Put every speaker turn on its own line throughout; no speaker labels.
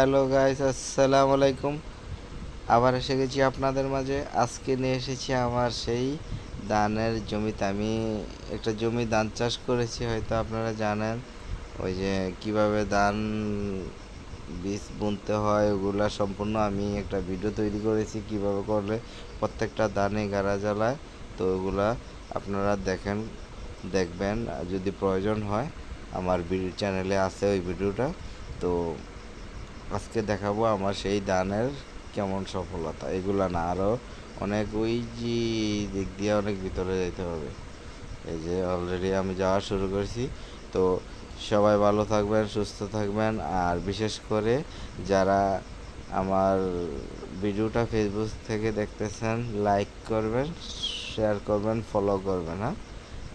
Hello guys, আসসালামু আলাইকুম। আবার এসে গেছি আপনাদের মাঝে। আজকে নিয়ে এসেছি আমার সেই ধানের জমিতে আমি একটা জমি ধান চাষ করেছি, হয়তো আপনারা জানেন। ওই যে কীভাবে ধান বীজ বুনতে হয়, ওগুলা সম্পূর্ণ আমি একটা ভিডিও তৈরি করেছি কীভাবে করলে প্রত্যেকটা ধানে গাড়া জ্বালায়। তো ওগুলা আপনারা দেখেন, দেখবেন। যদি প্রয়োজন হয়, আমার চ্যানেলে আছে ওই ভিডিওটা। তো আজকে দেখাবো আমার সেই দানের কেমন সফলতা। এগুলা না আরও অনেক ওই যে দিক দিয়ে অনেক ভিতরে যেতে হবে। এই যে অলরেডি আমি যাওয়া শুরু করেছি। তো সবাই ভালো থাকবেন, সুস্থ থাকবেন। আর বিশেষ করে যারা আমার ভিডিওটা ফেসবুক থেকে দেখতেছেন লাইক করবেন শেয়ার করবেন ফলো করবেন হ্যাঁ?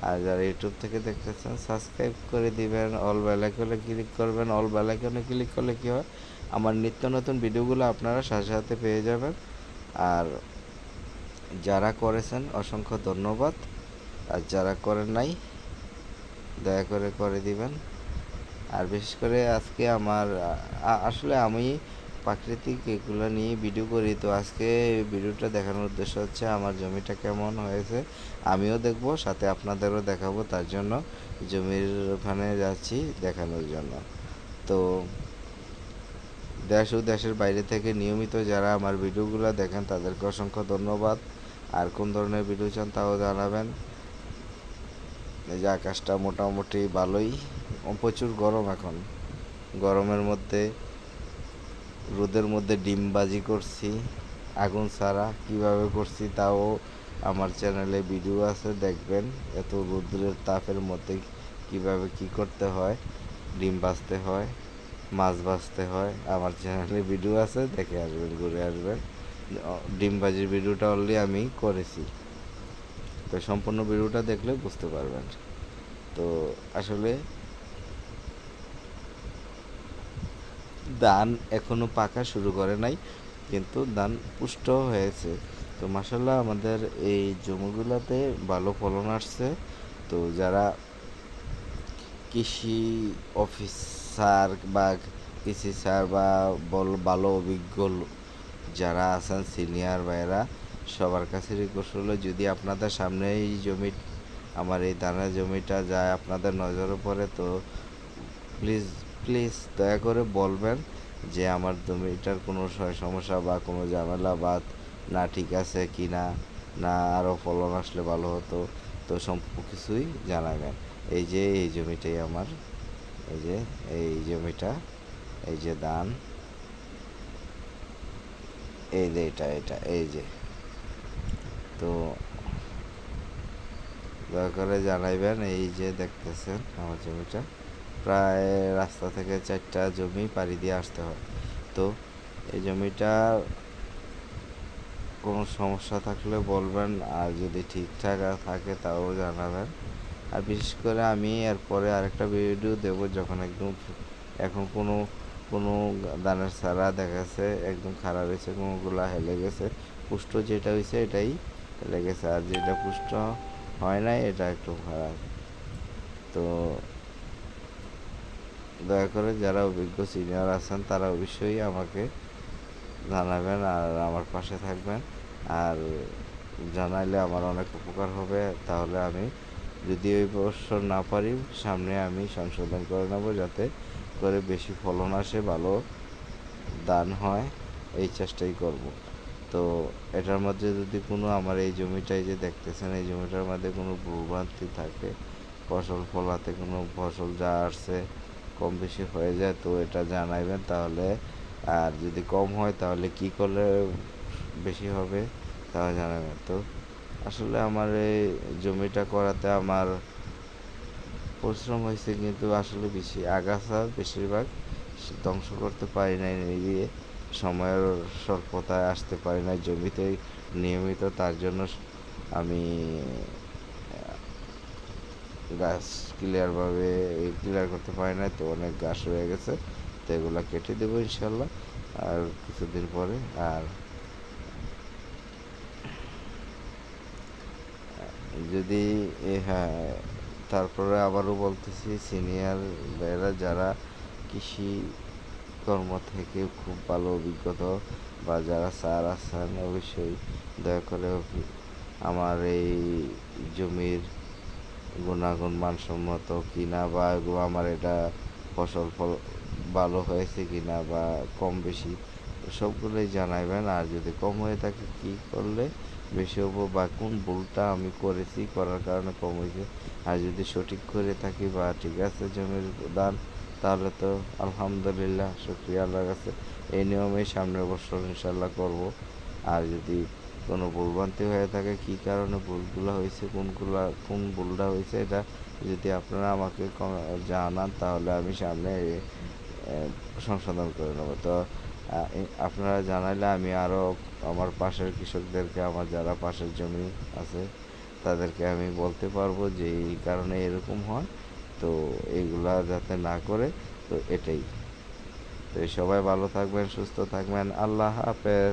আর যারা ইউটিউব থেকে দেখতেছেন সাবস্ক্রাইব করে দিবেন অল বেলাইকনে ক্লিক করবেন। অল বেলাইকনে ক্লিক করলে কী হয়? আমার নিত্য নতুন ভিডিওগুলো আপনারা সাথে সাথে পেয়ে যাবেন। আর যারা করেছেন অসংখ্য ধন্যবাদ। আর যারা করেন নাই, দয়া করে করে দিবেন। আর বিশেষ করে আজকে আমার আসলে আমি প্রাকৃতিক এগুলো নিয়ে ভিডিও করি, তো আজকে ভিডিওটা দেখানোর উদ্দেশ্য হচ্ছে আমার জমিটা কেমন হয়েছে, আমিও দেখব, সাথে আপনাদেরও দেখাবো, তার জন্য জমির ওখানে যাচ্ছি দেখানোর জন্য। তো দেশ ও দেশের বাইরে থেকে নিয়মিত যারা আমার ভিডিওগুলো দেখেন, তাদেরকে অসংখ্য ধন্যবাদ। আর কোন ধরনের ভিডিও চান তাও জানাবেন। এই যে আকাশটা মোটামুটি ভালোই প্রচুর গরম এখন। গরমের মধ্যে, রোদের মধ্যে ডিমবাজি করছি, আগুন ছাড়া কীভাবে করছি তাও আমার চ্যানেলে ভিডিও আছে, দেখবেন। এত রোদ্রের তাপের মধ্যে কীভাবে কি করতে হয়, ডিম বাজতে হয়। মাছ ভাজতে হয়। আমার চ্যানেলে ভিডিও আছে, দেখে আসবেন, ঘুরে আসবেন। অ- ডিম ভাজির ভিডিওটা অলরেডি আমি করেছি। তো সম্পূর্ণ ভিডিওটা দেখলে বুঝতে পারবেন। তো আসলে ধান এখনও পাকা শুরু করে নাই, কিন্তু ধান পুষ্ট হয়েছে। তো মাসাল্লাহ আমাদের এই জমিগুলোতে ভালো ফলন আসছে। তো যারা কৃষি অফিসার বা কৃষি স্যার বা বল, ভালো, অভিজ্ঞ যারা আছেন, সিনিয়র ভাইয়েরা, সবার কাছে রিকোয়েস্ট হলো, যদি আপনাদের সামনে এই জমি, আমার এই দানা জমিটা যায় আপনাদের নজরে পড়ে, তো প্লিজ প্লিজ দয়া করে বলবেন যে আমার জমিটার কোনো সমস্যা বা কোনো ঝামেলা বা না ঠিক আছে কি না না আরও ফলন আসলে ভালো হতো, তো সব কিছুই জানাবেন। এই যে, এই জমিটাই আমার। এই যে, এই জমিটা, এই যে ধান। এই যে এটা এটা, এই যে। তো দয়া করে জানাইবেন, এই যে দেখতেছেন আমার জমিটা। প্রায় রাস্তা থেকে চারটা জমি পাড়ি দিয়ে আসতে হয়। তো এই জমিটা কোনো সমস্যা থাকলে বলবেন, আর যদি ঠিকঠাক থাকে তাও জানাবেন। আর বিশেষ করে আমি এরপরে আরেকটা ভিডিও দেব যখন একদম এখন কোনো কোনো দানের সারা দেখা গেছে একদম খারাপ হয়েছে কোনোগুলা হেলে গেছে। পুষ্ট যেটা হয়েছে এটাই হেলে গেছে। আর যেটা পুষ্ট হয় নাই, এটা একটু খারাপ তো দয়া করে যারা অভিজ্ঞ সিনিয়র আছেন, তারা অবশ্যই আমাকে জানাবেন আর আমার পাশে থাকবেন। আর জানাইলে আমার অনেক উপকার হবে, তাহলে আমি যদি ওই বছর না পারি, সামনে আমি সংশোধন করে নেব যাতে করে বেশি ফলন আসে, ভালো দান হয়, এই চেষ্টাই করব। তো এটার মধ্যে যদি কোনো আমার এই জমিটাই যে দেখতেছেন, এই জমিটার মধ্যে কোনো ভূভ্রান্তি থাকে, ফসল ফলাতে কোনো ফসল যা আসছে কম বেশি হয়ে যায়, তো এটা জানাইবেন তাহলে। আর যদি কম হয়, তাহলে কি করলে বেশি হবে, তাও জানাবেন। তো আসলে আমার এই জমিটা করাতে আমার পরিশ্রম হয়েছে কিন্তু আসলে বেশি আগাছা বেশিরভাগ ধ্বংস করতে পারি নাই নিজে সময়ের স্বল্পতায় আসতে পারি না জমিতে নিয়মিত, তার জন্য আমি গাছ ক্লিয়ারভাবে ক্লিয়ার করতে পারি না তো অনেক গাছ হয়ে গেছে, তো এগুলো কেটে দেবো ইনশাল্লাহ, আর কিছুদিন পরে আর যদি হ্যাঁ তারপরে আবারও বলতেছি, সিনিয়র ভাইয়েরা যারা কৃষি কর্ম থেকে খুব ভালো অভিজ্ঞতা বা যারা স্যার আছেন, অবশ্যই দয়া করে আমার এই জমির গুণাগুণ মানসম্মত কিনা বা আমার এটা ফসল ফল ভালো হয়েছে কিনা বা কম বেশি, সবগুলোই জানাইবেন। আর যদি কম হয়ে থাকে, কি করলে বেশি হব বা কোন ভুলটা আমি করেছি, করার কারণে কম হয়েছে। আর যদি সঠিক করে থাকি বা ঠিক আছে জমির দান, তাহলে তো আলহামদুলিল্লাহ, শুক্রিয়া আল্লাহর কাছে। এই নিয়মেই সামনের বছর ইনশাল্লাহ করব। আর যদি কোনো ভুলভ্রান্তি হয়ে থাকে, কী কারণে ভুলগুলো হয়েছে, কোনগুলো, কোন ভুলটা হয়েছে, এটা যদি আপনারা আমাকে জানান, তাহলে আমি সামনে সংশোধন করে নেব। তো আপনারা জানাইলে আমি আরও আমার পাশের কৃষকদেরকে, আমার যারা পাশের জমি আছে, তাদেরকে আমি বলতে পারব যে এই কারণে এরকম হয়। তো এইগুলা যাতে না করে, তো এটাই। তো সবাই ভালো থাকবেন, সুস্থ থাকবেন। আল্লাহ হাফেজ।